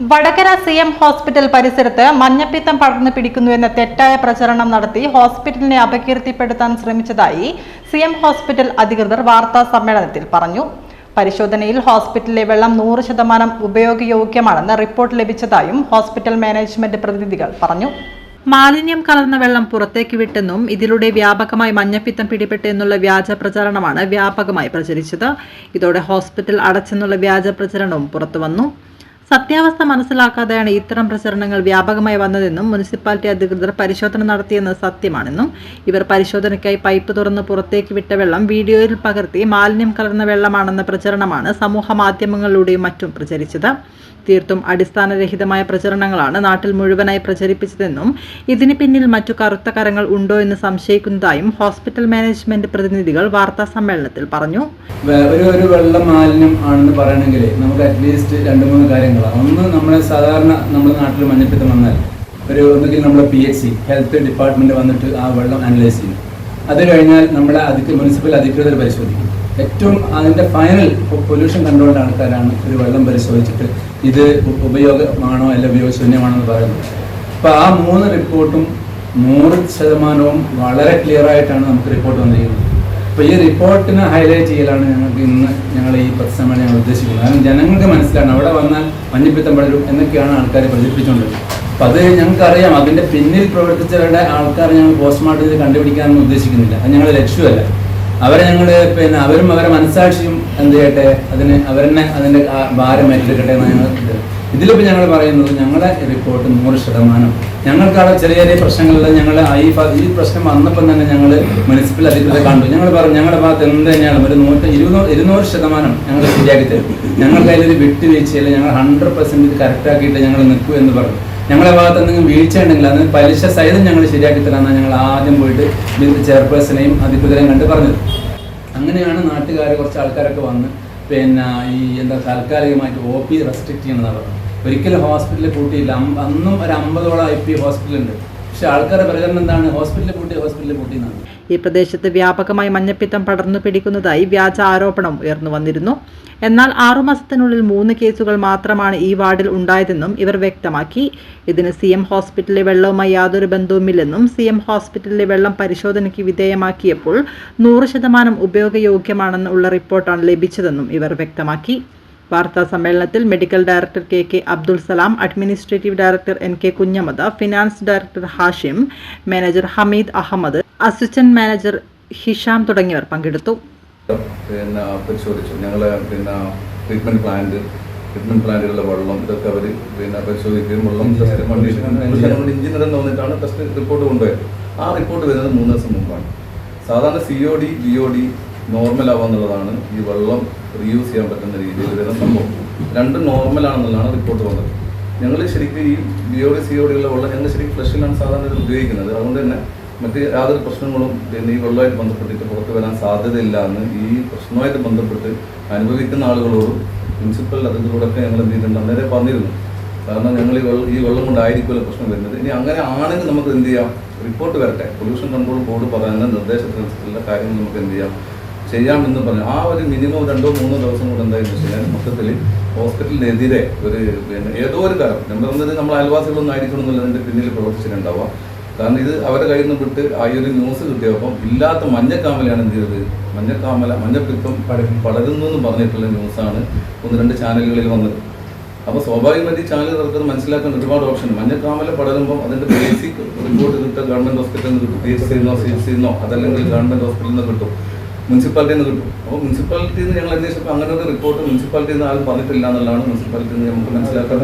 Vadakara C M hospital പരിസരത്ത് മഞ്ഞപ്പിത്തം പടർന്നു പിടിക്കുന്നു എന്ന തെറ്റായ പ്രചരണം നടത്തി ഹോസ്പിറ്റലിനെ അപകീർത്തിപ്പെടുത്താൻ ശ്രമിച്ചതായി സി എം ഹോസ്പിറ്റൽ അധികൃതർ വാർത്താ സമ്മേളനത്തിൽ പറഞ്ഞു. പരിശോധനയിൽ ഹോസ്പിറ്റലിലെ വെള്ളം നൂറ് ശതമാനം ഉപയോഗയോഗ്യമാണെന്ന് റിപ്പോർട്ട് ലഭിച്ചതായും ഹോസ്പിറ്റൽ മാനേജ്മെന്റ് പ്രതിനിധികൾ പറഞ്ഞു. മാലിന്യം കലർന്ന വെള്ളം പുറത്തേക്ക് വിട്ടെന്നും ഇതിലൂടെ വ്യാപകമായി മഞ്ഞപ്പിത്തം പിടിപെട്ടു എന്നുള്ള വ്യാജ പ്രചാരണമാണ് വ്യാപകമായി പ്രചരിച്ചത്. ഇതോടെ ഹോസ്പിറ്റൽ അടച്ചെന്നുള്ള വ്യാജ പ്രചരണവും പുറത്തുവന്നു. സത്യാവസ്ഥ മനസ്സിലാക്കാതെയാണ് ഇത്തരം പ്രചരണങ്ങൾ വ്യാപകമായി വന്നതെന്നും മുനിസിപ്പാലിറ്റി അധികൃതർ പരിശോധന നടത്തിയെന്നത് സത്യമാണെന്നും ഇവർ പരിശോധനയ്ക്കായി പൈപ്പ് തുറന്ന് പുറത്തേക്ക് വിട്ട വെള്ളം വീഡിയോയിൽ പകർത്തി മാലിന്യം കലർന്ന വെള്ളമാണെന്ന പ്രചരണമാണ് സമൂഹ മാധ്യമങ്ങളിലൂടെയും മറ്റും പ്രചരിച്ചത്. തീർത്തും അടിസ്ഥാനരഹിതമായ പ്രചരണങ്ങളാണ് നാട്ടിൽ മുഴുവനായി പ്രചരിപ്പിച്ചതെന്നും ഇതിന് പിന്നിൽ മറ്റു കറുത്ത കരങ്ങൾ ഉണ്ടോ എന്ന് സംശയിക്കുന്നതായും ഹോസ്പിറ്റൽ മാനേജ്മെന്റ് പ്രതിനിധികൾ വാർത്താ സമ്മേളനത്തിൽ പറഞ്ഞു. ഒരു ഒരു വെള്ളം മാലിന്യം ആണെന്ന് പറയണമെങ്കിൽ നമുക്ക് അറ്റ്ലീസ്റ്റ് രണ്ട് മൂന്ന് കാര്യങ്ങളാണ്. ഒന്ന് നമ്മളെ സാധാരണ നമ്മുടെ നാട്ടിൽ മഞ്ഞപ്പിത്തം വന്നാൽ ഒരു ഒന്നുകിൽ നമ്മുടെ P H C health department വന്നിട്ട് ആ വെള്ളം അനലൈസ് ചെയ്യും. അത് കഴിഞ്ഞാൽ നമ്മുടെ അധിക മുനിസിപ്പൽ അധികൃതർ പരിശോധിക്കും. ഏറ്റവും അതിന്റെ ഫൈനൽ പൊല്യൂഷൻ കൺട്രോൾ ആൾക്കാരാണ് ഒരു വെള്ളം പരിശോധിച്ചിട്ട് ഇത് ഉപയോഗമാണോ അല്ല ഉപയോഗശൂന്യമാണോ എന്ന് പറയുന്നത്. അപ്പൊ ആ മൂന്ന് റിപ്പോർട്ടും നൂറ് ശതമാനവും വളരെ ക്ലിയർ ആയിട്ടാണ് നമുക്ക് റിപ്പോർട്ട് വന്നിരിക്കുന്നത്. അപ്പൊ ഈ റിപ്പോർട്ടിനെ ഹൈലൈറ്റ് ചെയ്യലാണ് ഞങ്ങൾക്ക് ഇന്ന് ഞങ്ങൾ ഈ പ്രസംഗം ഞങ്ങൾ ഉദ്ദേശിക്കുന്നത്. കാരണം ജനങ്ങൾക്ക് മനസ്സിലാണ് അവിടെ വന്നാൽ മഞ്ഞപ്പിത്തം പടരും എന്നൊക്കെയാണ് ആൾക്കാർ പ്രചരിപ്പിച്ചുകൊണ്ട് അപ്പൊ അത് ഞങ്ങൾക്ക് അറിയാം അതിന്റെ പിന്നിൽ പ്രവർത്തിച്ചവരുടെ ആൾക്കാർ ഞങ്ങൾ പോസ്റ്റ്മോർട്ടം ചെയ്ത് കണ്ടുപിടിക്കാനൊന്നും ഉദ്ദേശിക്കുന്നില്ല. അത് ഞങ്ങളുടെ ലക്ഷ്യമല്ല. അവരെ ഞങ്ങൾ പിന്നെ അവരും അവരെ മനസ്സാക്ഷിയും എന്ത് ചെയ്യട്ടെ? അതിന് അവരെന്നെ അതിന്റെ ആ ഭാരം ഏറ്റെടുക്കട്ടെ എന്ന് ഞങ്ങൾ ഇത്. ഇതിലിപ്പോൾ ഞങ്ങൾ പറയുന്നത് ഞങ്ങളുടെ റിപ്പോർട്ട് നൂറ് ശതമാനം. ഞങ്ങൾക്ക് അവിടെ ചെറിയ ചെറിയ പ്രശ്നങ്ങളിൽ ഞങ്ങൾ ഈ ഈ പ്രശ്നം വന്നപ്പം തന്നെ ഞങ്ങൾ മുനിസിപ്പൽ അധികൃതരെ കണ്ടു. ഞങ്ങൾ പറഞ്ഞു ഞങ്ങളുടെ ഭാഗത്ത് എന്ത് തന്നെയാണ് ഒരു നൂറ്റി ഇരുന്നൂറ് ഇരുന്നൂറ് ശതമാനം ഞങ്ങൾ ശരിയാക്കി തരും. ഞങ്ങൾക്ക് അതിലൊരു വിട്ടുവീഴ്ചയിൽ ഞങ്ങൾ ഹൺഡ്രഡ് പെർസെന്റ് ഇത് കറക്റ്റ് ആക്കിയിട്ട് ഞങ്ങൾ നിൽക്കൂ എന്ന് പറഞ്ഞു. ഞങ്ങളുടെ ഭാഗത്ത് എന്തെങ്കിലും വീഴ്ച ഉണ്ടെങ്കിൽ അതിന് പലിശ സഹിതം ഞങ്ങൾ ശരിയാക്കി തരാമെന്നാണ് ഞങ്ങൾ ആദ്യം പോയിട്ട് ബിന്ദു ചെയർപേഴ്സണെയും അധികൃതരെയും കണ്ട് പറഞ്ഞത്. അങ്ങനെയാണ് നാട്ടുകാർ കുറച്ച് ആൾക്കാരൊക്കെ വന്ന് പിന്നെ ഈ എന്താ താൽക്കാലികമായിട്ട് ഒ പി റെസ്ട്രിക്ട് ചെയ്യണമെന്നാണ് പറഞ്ഞത്. ഒരിക്കലും ഹോസ്പിറ്റലിൽ കൂട്ടിയില്ല അന്നും ഒരു അമ്പതോളം ഐ പി ഹോസ്പിറ്റലുണ്ട് പക്ഷെ ആൾക്കാരുടെ പ്രചരണം എന്താണ്? ഹോസ്പിറ്റലിൽ കൂട്ടി ഹോസ്പിറ്റലിൽ കൂട്ടി എന്നാണ് ഈ പ്രദേശത്ത് വ്യാപകമായി മഞ്ഞപ്പിത്തം പടർന്നു പിടിക്കുന്നതായി വ്യാജ ആരോപണം ഉയർന്നു വന്നിരുന്നു. എന്നാൽ ആറുമാസത്തിനുള്ളിൽ മൂന്ന് കേസുകൾ മാത്രമാണ് ഈ വാർഡിൽ ഉണ്ടായതെന്നും ഇവർ വ്യക്തമാക്കി. ഇതിന് സി എം ഹോസ്പിറ്റലിലെ വെള്ളവുമായി യാതൊരു ബന്ധവുമില്ലെന്നും സി എം ഹോസ്പിറ്റലിലെ വെള്ളം പരിശോധനയ്ക്ക് വിധേയമാക്കിയപ്പോൾ നൂറ് ശതമാനം ഉപയോഗയോഗ്യമാണെന്നുള്ള റിപ്പോർട്ടാണ് ലഭിച്ചതെന്നും ഇവർ വ്യക്തമാക്കി. വാർത്താ സമ്മേളനത്തിൽ medical director K K Abdul Salam administrative director N K Kunhamath finance director Hashim manager Hameed Ahmed assistant manager Hisham തുടങ്ങിയവർ പങ്കെടുത്തു. പിന്നെ പരിശോധിച്ചു. ഞങ്ങൾ പിന്നെ ട്രീറ്റ്മെന്റ് പ്ലാന്റ് ട്രീറ്റ്മെന്റ് പ്ലാന്റുകളിലെ വെള്ളം ഇതൊക്കെ അവർ പിന്നെ പരിശോധിക്കുകയും വെള്ളം ടെസ്റ്റ് കണ്ടീഷൻ എഞ്ചിനീയർ എന്ന് വന്നിട്ടാണ് ടെസ്റ്റ് റിപ്പോർട്ട് കൊണ്ടുപോയത്. ആ റിപ്പോർട്ട് വരുന്നത് മൂന്ന് ദിവസം മുമ്പാണ്. സാധാരണ C O D G O D normal ആവാന്നുള്ളതാണ് ഈ വെള്ളം റീയൂസ് ചെയ്യാൻ പറ്റുന്ന രീതിയിൽ വരുന്ന സംഭവം. രണ്ടും നോർമൽ ആണെന്നുള്ളതാണ് റിപ്പോർട്ട് വന്നത്. ഞങ്ങൾ ശരിക്കും ഈ B O D C O ഡിയുള്ള വെള്ളം ഞങ്ങൾ ശരിക്കും ഫ്ലഷിലാണ് സാധാരണ ഉപയോഗിക്കുന്നത്. അതുകൊണ്ട് തന്നെ മറ്റ് യാതൊരു പ്രശ്നങ്ങളും പിന്നെ ഈ വെള്ളമായിട്ട് ബന്ധപ്പെട്ടിട്ട് പുറത്ത് വരാൻ സാധ്യതയില്ല എന്ന് ഈ പ്രശ്നവുമായിട്ട് ബന്ധപ്പെട്ട് അനുഭവിക്കുന്ന ആളുകളോടും മുനിസിപ്പൽ അതിലൂടെയൊക്കെ ഞങ്ങൾ എന്ത് ചെയ്തിട്ടുണ്ട് അന്നേരം പറഞ്ഞിരുന്നു. കാരണം ഞങ്ങൾ ഈ വെള്ളം ഈ വെള്ളം കൊണ്ടായിരിക്കുമല്ലോ പ്രശ്നം വരുന്നത്. ഇനി അങ്ങനെ ആണെങ്കിൽ നമുക്ക് എന്ത് ചെയ്യാം? റിപ്പോർട്ട് വരട്ടെ. പൊല്യൂഷൻ കൺട്രോൾ ബോർഡ് പറയുന്ന നിർദ്ദേശത്തിനനുസരിച്ചുള്ള കാര്യങ്ങൾ നമുക്ക് എന്ത് ചെയ്യാം? ചെയ്യാമെന്ന് പറഞ്ഞു. ആ ഒരു മിനിമം രണ്ടോ മൂന്നോ ദിവസം കൂടെ എന്തായെന്ന് വെച്ച് കഴിഞ്ഞാൽ മൊത്തത്തിൽ ഹോസ്പിറ്റലിനെതിരെ ഒരു പിന്നെ ഏതോ ഒരു കാര്യം നമ്മൾ നമ്മൾ അയൽവാസികളൊന്നും ആയിരിക്കണം എന്നുള്ളതിന്റെ പിന്നിൽ പ്രവർത്തിച്ചിട്ടുണ്ടാവാം കാരണം ഇത് അവരുടെ കയ്യിൽ നിന്ന് വിട്ട് ആ ഒരു ന്യൂസ് കിട്ടിയപ്പം ഇല്ലാത്ത മഞ്ഞക്കാമലയാണ് എന്ത് ചെയ്തത്? മഞ്ഞക്കാമല മഞ്ഞപ്പിത്തം പട- പടരുന്നു എന്ന് പറഞ്ഞിട്ടുള്ള ന്യൂസാണ് ഒന്ന് രണ്ട് ചാനലുകളിൽ വന്നത്. അപ്പോൾ സ്വാഭാവികമായിട്ട് ഈ ചാനൽ തുറക്കുന്നത് മനസ്സിലാക്കാൻ ഒരുപാട് ഓപ്ഷൻ മഞ്ഞക്കാമല പടരുമ്പോൾ അതിന്റെ ബേസിക് റിപ്പോർട്ട് കിട്ടുക ഗവൺമെന്റ് ഹോസ്പിറ്റലിൽ നിന്ന് കിട്ടും. പി എസ് സിന്നോ സി എച്ച് സിന്നോ അതല്ലെങ്കിൽ ഗവൺമെന്റ് ഹോസ്പിറ്റലിൽ നിന്ന് കിട്ടും. മുനിസിപ്പാലിറ്റിയിൽ നിന്ന് കിട്ടും. അപ്പോൾ മുനിസിപ്പാലിറ്റിയിൽ നിന്ന് ഞങ്ങൾ അന്വേഷിച്ചപ്പോൾ അങ്ങനെ ഒരു റിപ്പോർട്ട് മുനിസിപ്പാലിറ്റിയിൽ നിന്ന് ആരും പറഞ്ഞിട്ടില്ല എന്നുള്ളതാണ് മുനിസിപ്പാലിറ്റിയിൽ നിന്ന് നമുക്ക് മനസ്സിലാക്കാൻ